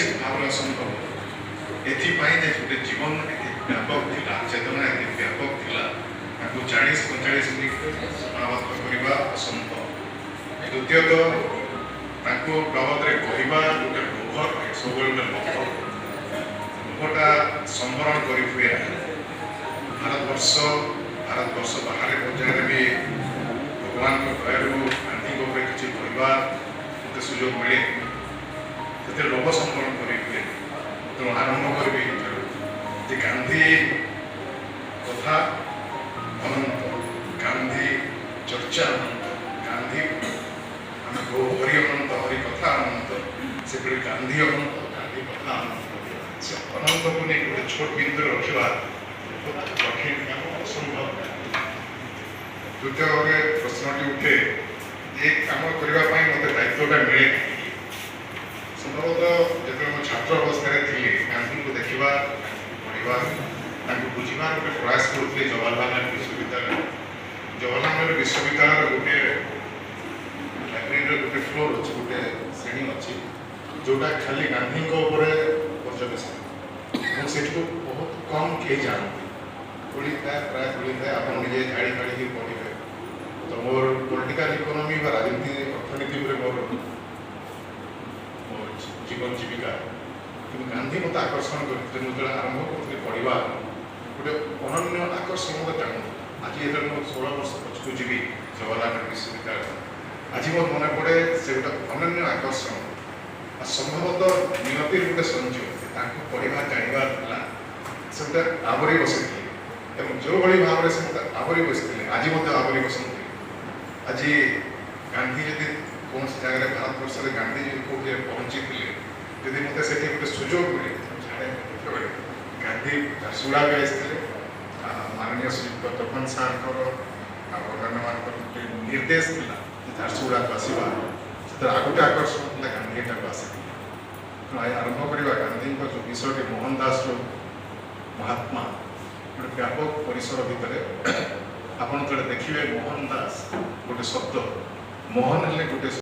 ଅଛି ଭାବରେ ଅସମ୍ଭବ। ଏଥିପାଇଁ ଯେ ଗୋଟେ ଜୀବନ ଏତେ ବ୍ୟାପକ ଥିଲା ଚେତନା ଏତେ ବ୍ୟାପକ ଥିଲା ତାକୁ ଚାଳିଶ ପଇଁଚାଳିଶ ମିନିଟ୍ କରିବା ଅସମ୍ଭବ। ଦ୍ୱିତୀୟତଃ ତାଙ୍କୁ ବାବଦରେ କହିବା ଗୋଟେ ଲୋଭ ସବୁବେଳେ ଗୋଟେ ଲୋଭ ଲୋଭଟା ସମ୍ବରଣ କରି ହୁଏ ଭାରତବର୍ଷ ଭାରତବର୍ଷ ବାହାରେ ପର୍ଯ୍ୟାୟରେ ବି ଭଗବାନଙ୍କ ଦୟାରୁ ଗାନ୍ଧୀଙ୍କ ଉପରେ କିଛି କହିବା ମୋତେ ସୁଯୋଗ ମିଳେ ସେଥିରେ ଲୋଭ ସମ୍ବ ତେଣୁ ଆରମ୍ଭ କରିବି ଏଠାରୁ ଯେ ଗାନ୍ଧୀ କଥା ଅନନ୍ତ ଗାନ୍ଧୀ ଚର୍ଚ୍ଚା ଅନନ୍ତ ଗାନ୍ଧୀ ଆମେ କହୁ ହରି ଅନନ୍ତ ହରି କଥା ଅନନ୍ତ ସେପରି ଗାନ୍ଧୀ ଅନନ୍ତ ଗାନ୍ଧୀ କଥା ଅନନ୍ତ ସେ ଅନନ୍ତକୁ ନେଇ ଗୋଟେ ଛୋଟ ବିନ୍ଦୁ ରଖିବା ବହୁତ କଠିନ କାମ ଅସମ୍ଭବ ଦ୍ୱିତୀୟ ଭାବେ ପ୍ରଶ୍ନଟି ଉଠେ ଏ କାମ କରିବା ପାଇଁ ମୋତେ ଦାୟିତ୍ୱଟା ମିଳେ ସମ୍ଭବତଃ ଯେତେବେଳେ ମୁଁ ଛାତ୍ର ଅବସ୍ଥାରେ ଥିଲି ଗାନ୍ଧୀଙ୍କୁ ଦେଖିବା ତାଙ୍କୁ ପଢ଼ିବା ତାଙ୍କୁ ବୁଝିବାର ଗୋଟେ ପ୍ରୟାସ କରୁଥିଲି ଜବାହରଲାଲ ନେହେରୁ ବିଶ୍ୱବିଦ୍ୟାଳୟ ଜବାହରଲାଲ ନେହେରୁ ବିଶ୍ୱବିଦ୍ୟାଳୟର ଗୋଟେ ଲାଇବ୍ରେରୀର ଗୋଟେ ଫ୍ଲୋର୍ ଅଛି ଗୋଟେ ଶ୍ରେଣୀ ଅଛି ଯେଉଁଟା ଖାଲି ଗାନ୍ଧୀଙ୍କ ଉପରେ ପର୍ଯ୍ୟବେସିତ ଏବଂ ସେଠିକୁ ବହୁତ କମ୍ କେହି ଜାଣନ୍ତି। ଖୋଳିଥାଏ ପ୍ରାୟ ଖୋଳିଥାଏ ଆପଣ ନିଜେ ଜାଣି କାଢ଼ିକି ପଢ଼ିବେ। ତ ମୋର ପଲିଟିକାଲ ଇକୋନୋମି ବା ରାଜନୀତି ଅର୍ଥନୀତି ଉପରେ ମୋର ମୋର ଜୀବନ ଜୀବିକା। କିନ୍ତୁ ଗାନ୍ଧୀ ମୋତେ ଆକର୍ଷଣ କରିଥିଲେ ମୁଁ ଯେତେବେଳେ ଆରମ୍ଭ କରୁଥିଲି ପଢ଼ିବା ଗୋଟେ ଅନନ୍ୟ ଆକର୍ଷଣ ମୋତେ ଟାଣୁଥିଲା ଆଜି ଯେତେବେଳେ ମୁଁ ଷୋହଳ ବର୍ଷ ପଛକୁ ଯିବି ଜବାହରଲାଲ ବିଶ୍ୱବିଦ୍ୟାଳୟ ଆଜି ମୋର ମନେ ପଡ଼େ ସେ ଗୋଟେ ଅନନ୍ୟ ଆକର୍ଷଣ। ଆଉ ସମ୍ଭବତଃ ନିୟତିର ଗୋଟେ ସଂଯୋଗ ତାଙ୍କୁ ପଢ଼ିବା ଜାଣିବା ଥିଲା ସେ ଗୋଟେ ଆବରି ବସିଥିଲେ। ଏବଂ ଯେଉଁଭଳି ଭାବରେ ସେ ମୋତେ ଆବରି ବସିଥିଲେ ଆଜି ମଧ୍ୟ ଆବରି ବସନ୍ତି। ଆଜି ଗାନ୍ଧୀ ଯଦି କୌଣସି ଜାଗାରେ ଭାରତବର୍ଷରେ ଗାନ୍ଧୀ ଯଦି କେଉଁଠି ପହଞ୍ଚିଥିଲେ ଯଦି ମୋତେ ସେଠି ଗୋଟେ ସୁଯୋଗ ମିଳେ ମୁଁ ଜାଣେ କେତେବେଳେ ଗାନ୍ଧୀ ଝାରସୁଗୁଡ଼ା ବି ଆସିଥିଲେ ଆଉ ମାନନୀୟ ଶ୍ରୀଯୁକ୍ତ ତପନ ସାର୍ଙ୍କର ଆଉ ଅନ୍ୟାନ୍ୟମାନଙ୍କର ଗୋଟେ ନିର୍ଦ୍ଦେଶ ଥିଲା ଯେ ଝାରସୁଗୁଡ଼ାକୁ ଆସିବା ସେଥିରେ ଆଉ ଗୋଟେ ଆକର୍ଷଣ ଥିଲା ଗାନ୍ଧୀ ଏଠାକୁ ଆସିଥିଲେ। ତେଣୁ ଆଜି ଆରମ୍ଭ କରିବା ଗାନ୍ଧୀଙ୍କ ଯେଉଁ ବିଷୟଟି ମୋହନ ଦାସର ମହାତ୍ମା ଗୋଟେ ବ୍ୟାପକ ପରିସର ଭିତରେ ଆପଣ ଯେତେବେଳେ ଦେଖିବେ ମୋହନ ଦାସ ଗୋଟେ ଶବ୍ଦ ମୋହନ ହେଲେ ଗୋଟେ